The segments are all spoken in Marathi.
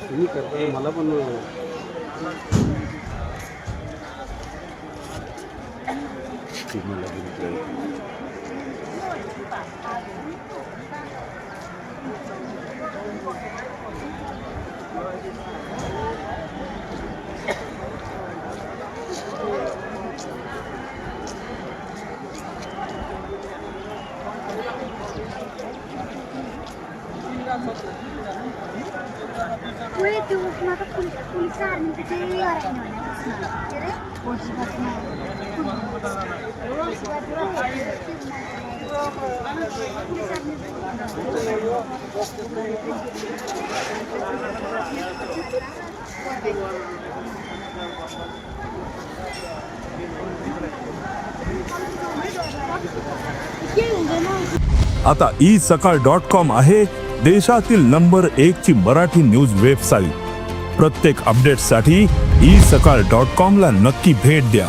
तुम्ही करता मला पण तुम्हाला बिलकुल. पुढे ते पुलिस पुलिस आर्मी ते अरे पोलीस आता ई सकाळ डॉट कॉम आहे देशातील नंबर एक ची मराठी न्यूज वेबसाईट. प्रत्येक अपडेटसाठी ई सकाळ डॉट कॉम ला नक्की भेट द्या.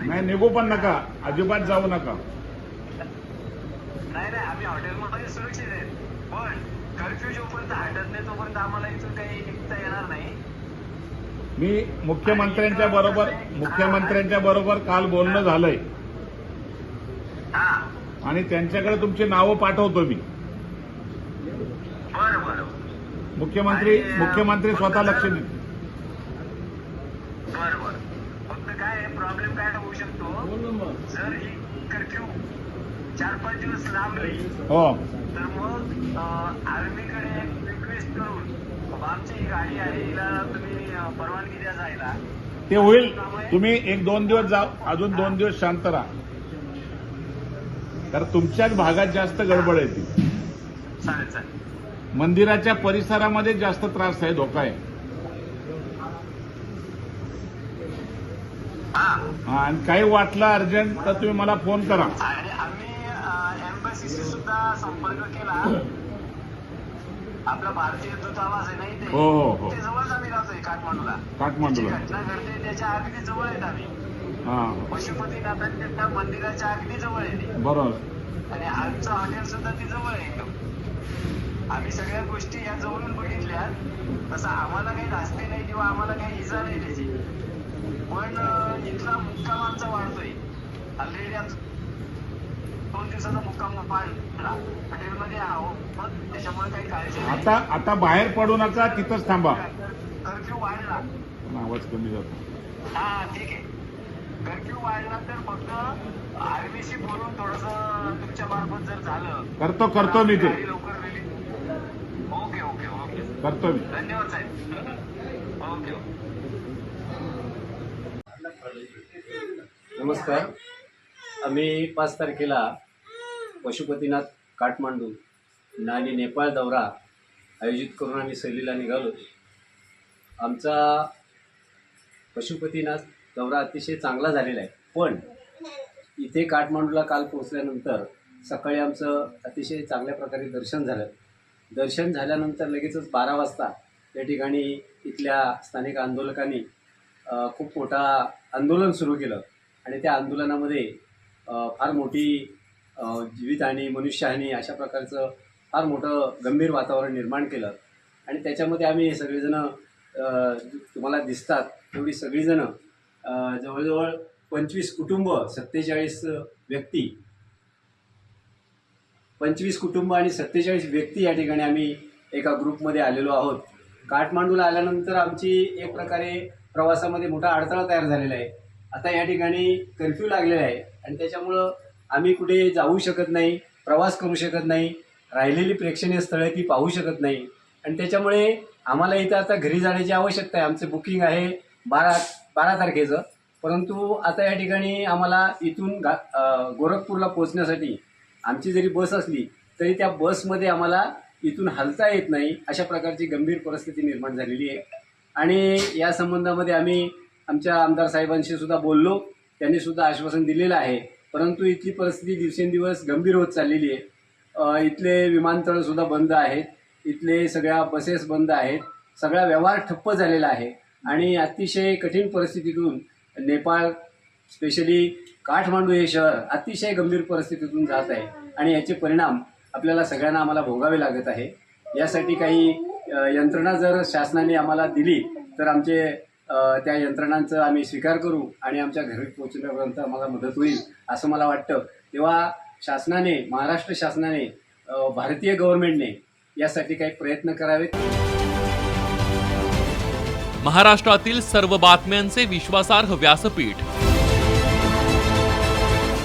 नाही निघू पण नका. अजिबात जाऊ नका. नाही नाही आम्ही हॉटेलमध्ये सुरक्षित आहे पण कर्फ्यू जोपर्यंत हटत नाही तोपर्यंत आम्हाला इथून काही निघता येणार नाही. मी मुख्यमंत्र्यांच्या बरोबर मुख्यमंत्र्यांच्या बरोबर काल बोलणं झालंय. हा. आणि त्यांच्याकडे तुमची नावं पाठवतो मी बरं बरं मुख्यमंत्री मुख्यमंत्री स्वतः लक्ष देतील बरं बरं. फक्त काय प्रॉब्लेम काय होऊ शकतो? जर ही कर्फ्यू चार पाच दिवस लांबली हो. तर मग आर्मीकडे रिक्वेस्ट करून आमची ही गाडी आहे हिला तुम्ही परवानगी द्या जायला. ते होईल. तुम्ही एक दोन दिवस जा अजून दोन दिवस शांत राहा. तर तुमच्याच भागात जास्त गडबड आहे ती. चालेल चालेल. मंदिराच्या परिसरामध्ये जास्त त्रास आहे धोका आहे. हा हा, आणि काही वाटलं अर्जंट तर तुम्ही मला फोन करा. आणि आम्ही एम्बसीशी सुद्धा संपर्क केला. आपला भारतीय दूतावास आहे नाही ते हो, हो, हो. ते जवळच आम्ही राहतोय काठमांडूला. काठमांडूला. जी घटना घडते त्याच्या अगदी जवळ आहेत आम्ही. हा. पशुपतीनाथांच्या त्या मंदिराच्या अगदी जवळ आहे ते. बरोबर. आणि आमचं हॉटेल सुद्धा ती जवळ आहे एकदम. आम्ही सगळ्या गोष्टी या जवळून बघितल्या. तसं आम्हाला काही धास्ती नाही किंवा आम्हाला काही इजा नाही त्याची. पण इथला मुक्काम आमचा वाढतोय. ऑलरेडी दोन दिवसाचा मुक्काम वाढला. हॉटेलमध्ये आहोत पण त्याच्यामुळे काही काळजी आता आता बाहेर पडू नका तिथंच थांबा. कर्फ्यू वाढला. आवाज कमी जातो हा ठीक आहे. कर्फ्यू वाढला तर फक्त आर्मीशी बोलून थोडस तुमच्या मार्फत जर झालं करतो करतो मी ते. लवकर रिलीज करतो मी धन्यवाद साहेब. Okay okay. नमस्कार. आम्ही पाच तारखेला पशुपतीनाथ काठमांडू आणि नेपाळ दौरा आयोजित करून आम्ही सहलीला निघालो आमचा पशुपतीनाथ दौरा अतिशय चांगला झालेला आहे. पण इथे काठमांडूला काल पोहोचल्यानंतर सकाळी आमचं अतिशय चांगल्या प्रकारे दर्शन झालं. दर्शन झाल्यानंतर लगेचच बारा वाजता त्या ठिकाणी इथल्या स्थानिक आंदोलकांनी खूप मोठा आंदोलन सुरू केलं. आणि त्या आंदोलनामध्ये फार मोठी जीवितहानी मनुष्यहानी अशा प्रकारचं फार मोठं गंभीर वातावरण निर्माण केलं. आणि त्याच्यामध्ये आम्ही सगळेजणं तुम्हाला दिसतात तेवढी सगळीजणं जवळजवळ पंचवीस कुटुंब सत्तेचाळीस व्यक्ती पंचवीस कुटुंब आणि सत्तेचाळीस व्यक्ती या ठिकाणी आम्ही एका ग्रुपमध्ये आलेलो आहोत. काठमांडूला आल्यानंतर आमची एक प्रकारे प्रवासामध्ये मोठा अडथळा तयार झालेला आहे. आता या ठिकाणी कर्फ्यू लागलेला आहे आणि त्याच्यामुळं आम्ही कुठे जाऊ शकत नाही प्रवास करू शकत नाही राहिलेली प्रेक्षणीय स्थळं ती पाहू शकत नाही. आणि त्याच्यामुळे आम्हाला इथं आता घरी जाण्याची आवश्यकता आहे. आमचं बुकिंग आहे बारा बारा तारखेचं. परंतु आता या ठिकाणी आम्हाला इथून गा गोरखपूरला पोहोचण्यासाठी आमची जरी बस असली तरी त्या बसमध्ये आम्हाला इथून हलता येत नाही अशा प्रकारची गंभीर परिस्थिती निर्माण झालेली आहे. आणि या संबंधामध्ये आम्ही आमच्या आमदार साहेबांशी सुद्धा बोललो. त्यांनी सुद्धा आश्वासन दिलेलं आहे. परंतु इथली परिस्थिती दिवसेंदिवस गंभीर होत चाललेली आहे. इथले विमानतळ सुद्धा बंद आहेत. इथले सगळ्या बसेस बंद आहेत. सगळा व्यवहार ठप्प झालेला आहे. आणि अतिशय कठीण परिस्थितीतून नेपाळ स्पेशली काठमांडू हे शहर अतिशय गंभीर परिस्थितीतून जात आहे आणि याचे परिणाम आपल्याला सगळ्यांना आम्हाला भोगावे लागत आहे. यासाठी काही यंत्रणा जर शासनाने आम्हाला दिली तर आमचे त्या यंत्रणांचं आम्ही स्वीकार करू आणि आमच्या घरी पोहोचण्यापर्यंत आम्हाला मदत होईल असं मला वाटतं. तेव्हा शासनाने महाराष्ट्र शासनाने भारतीय गव्हर्नमेंटने यासाठी काही प्रयत्न करावेत. महाराष्ट्रातील सर्व बातम्यांचे विश्वासार्ह व्यासपीठ